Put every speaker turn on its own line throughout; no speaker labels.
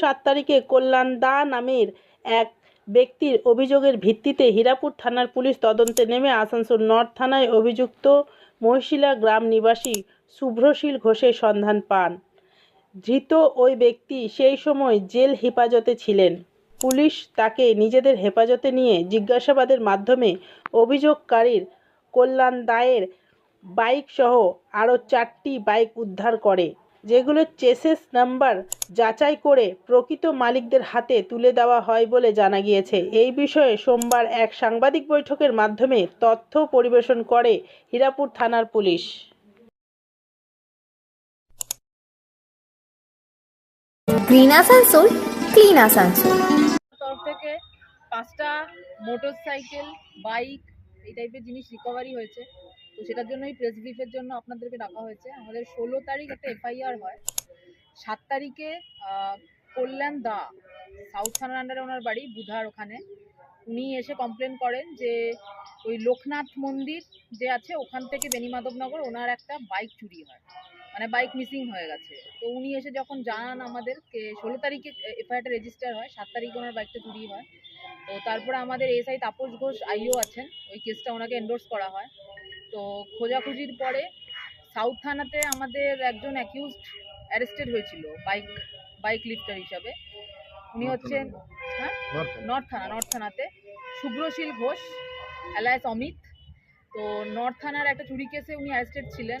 সাত তারিখে কল্যাণ দা নামের এক ব্যক্তির অভিযোগের ভিত্তিতে হীরাপুর থানার পুলিশ তদন্তে নেমে আসানসোল নর্থ থানায় অভিযুক্ত মহিশিলা গ্রাম নিবাসী শুভ্রশীল ঘোষের সন্ধান পান। ধৃত ওই ব্যক্তি সেই সময় জেল হেফাজতে ছিলেন। পুলিশ তাকে নিজেদের হেফাজতে নিয়ে জিজ্ঞাসাবাদের মাধ্যমে অভিযোগকারীর কল্যাণ দায়ের বাইক সহ আরও চারটি বাইক উদ্ধার করে। যেগুলোর চেসেস নাম্বার যাচাই করে প্রকৃত মালিকদের হাতে তুলে দেওয়া হয় বলে জানা গিয়েছে। এই বিষয়ে সোমবার এক সাংবাদিক বৈঠকের মাধ্যমে তথ্য পরিবেশন করে হীরাপুর থানার পুলিশ।
গ্রিন আসানসোল ক্লিন আসানসোল
তরফ থেকে পাঁচটা মোটর সাইকেল বাইক এই টাইপের জিনিস রিকভারি হয়েছে। সেটার জন্যই প্রেস ব্রিফের জন্য আপনাদেরকে ডাকা হয়েছে। আমাদের ষোলো তারিখ একটা এফআইআর হয়। সাত তারিখে কল্যাণ দা সাউথ থানার আন্ডারে ওনার বাড়ি, বুধার ওখানে। উনি এসে কমপ্লেন করেন যে, ওই লোকনাথ মন্দির যে আছে, ওখান থেকে বেনিমাধবনগর ওনার একটা বাইক চুরি হয়। মানে বাইক মিসিং হয়ে গেছে। তো উনি এসে যখন জানান আমাদের ষোলো তারিখে এফআইআরটা রেজিস্টার হয়, সাত তারিখে ওনার বাইকটা চুরি হয়। তো তারপরে আমাদের এসআই তাপস ঘোষ আইও আছেন, ওই কেসটা ওনাকে এন্ডোর্স করা হয়। তো খোঁজাখুঁজির পরে সাউথ থানাতে আমাদের একজন অ্যাকিউজড অ্যারেস্টেড হয়েছিল বাইক বাইক লিফটার হিসাবে। উনি হচ্ছেন হ্যাঁ? নর্থ থানা নর্থ থানাতে। শুভ্রশীল ঘোষ অ্যালায়েস অমিত। তো নর্থ থানার একটা চুরি কেসে উনি অ্যারেস্টেড ছিলেন।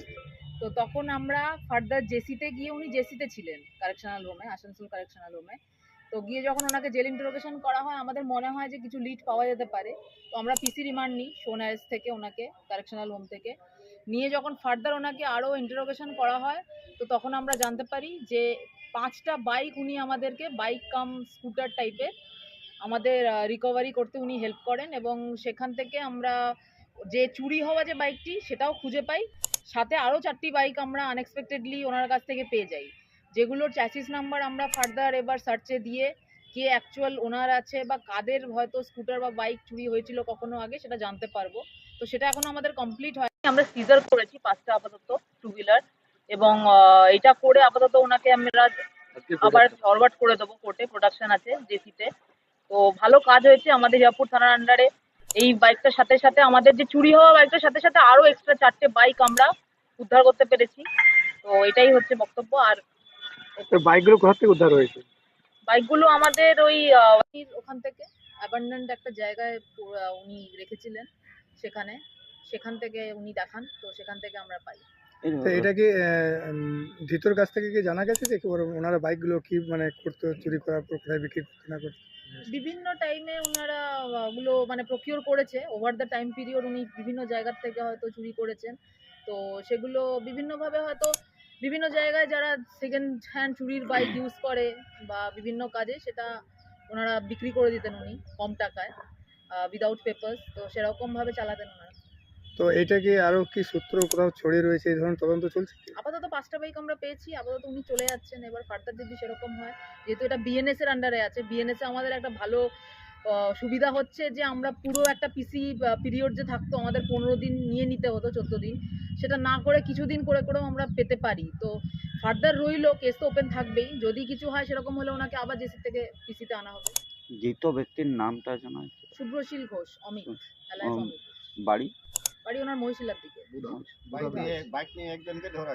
তো তখন আমরা ফার্দার জেসিতে গিয়ে উনি জেসিতে ছিলেন কারেকশনাল হোমে আসানসোল কারেকশনাল হোমে তো গিয়ে যখন ওনাকে জেল ইন্টারোগেশন করা হয়, আমাদের মনে হয় যে কিছু লিড পাওয়া যেতে পারে। তো আমরা পিসি রিমান্ড নিই সোনাইস থেকে ওনাকে কারেকশনাল হোম থেকে। নিয়ে যখন ফার্দার ওনাকে আরও ইন্টারোগেশন করা হয়, তো তখন আমরা জানতে পারি যে পাঁচটা বাইক উনি আমাদেরকে বাইক কাম স্কুটার টাইপের আমাদের রিকভারি করতে উনি হেল্প করেন এবং সেখান থেকে আমরা যে চুরি হওয়া যে বাইকটি সেটাও খুঁজে পাই। সাথে আরও চারটি বাইক আমরা আনএক্সপেক্টেডলি ওনার কাছ থেকে পেয়ে যাই। যেগুলোর চ্যাসিস নাম্বার আমরা ফার্দার এবার সার্চে দিয়ে কে অ্যাকচুয়াল ওনার আছে বা কাদের হয়তো স্কুটার বা বাইক চুরি হয়েছিল কখনো আগে সেটা জানতে পারব। তো সেটা এখনও আমাদের কমপ্লিট হয়নি আমরা সিজার করেছি পাঁচটা আপাতত টু হুইলার এবং এটা করে আপাতত ওনাকে আমরা আবার ফরওয়ার্ড করে দেবো কোর্টে প্রোডাকশন আছে জেসিতে তো ভালো কাজ হয়েছে আমাদের হিরাপুর থানার আন্ডারে এই বাইকটার সাথে সাথে আমাদের যে চুরি হওয়া বাইকটার সাথে সাথে আরও এক্সট্রা চারটে বাইক আমরা উদ্ধার করতে পেরেছি। তো এটাই হচ্ছে বক্তব্য। আর
তো বাইকগুলো কোথা থেকে উদ্ধার হয়েছে?
বাইকগুলো আমাদের ওই ওখান থেকে অ্যাবান্ডেন্ট একটা জায়গায় উনি রেখেছিলেন সেখানে। সেখান থেকে উনি দেখান তো সেখান থেকে আমরা পাই।
তো এটা কি ধৃতর কাছ থেকে কি জানা গেছে যে ওনারা বাইকগুলো কি মানে করতে চুরি করার পর কোথায় বিক্রি করতে না করতে?
বিভিন্ন টাইমে ওনারা ওগুলো মানে প্রকিওর করেছে। ওভার দ্য টাইম পিরিয়ড উনি বিভিন্ন জায়গার থেকে হয়তো চুরি করেছেন। তো সেগুলো বিভিন্নভাবে হয়তো বিভিন্ন জায়গায় যারা সেকেন্ড হ্যান্ড চুরির বাইক ইউজ করে বা বিভিন্ন কাজে সেটা ওনারা বিক্রি করে দিতেন উনি কম টাকায় উইদাউট পেপার্স তো সেরকমভাবে চালাতেন ওনারা।
তো এটা কি আরও কি সূত্র কোথাও ছড়িয়ে রয়েছে এই ধরনের তদন্ত চলছে
আপাতত পাঁচটা বাইক আমরা পেয়েছি আপাতত উনি চলে যাচ্ছেন এবার ফার্দার যদি সেরকম হয় যেহেতু এটা বিএনএস এর আন্ডারে আছে বিএনএস এ আমাদের একটা ভালো আহ, সুবিধা হচ্ছে যে আমরা পুরো একটা পিসি পিরিয়ড যে থাকতো আমাদের পনেরো দিন নিয়ে নিতে হতো চোদ্দ দিন। সেটা না করে কিছুদিন করে করেও আমরা পেতে পারি। তো ফার্দার রইল কেস তো ওপেন থাকবেই। যদি কিছু হয় সেরকম হলে ওনাকে আবার জেসি থেকে পিসিতে আনা হবে।
ধৃত ব্যক্তির নামটা জানা আছে?
শুভ্রশীল ঘোষ অমিত অমিত।
বাড়ি?
বাড়ি ওনার মহিশিলার দিকে।
বাইক নিয়ে বাইক নিয়ে একজনকে ধরা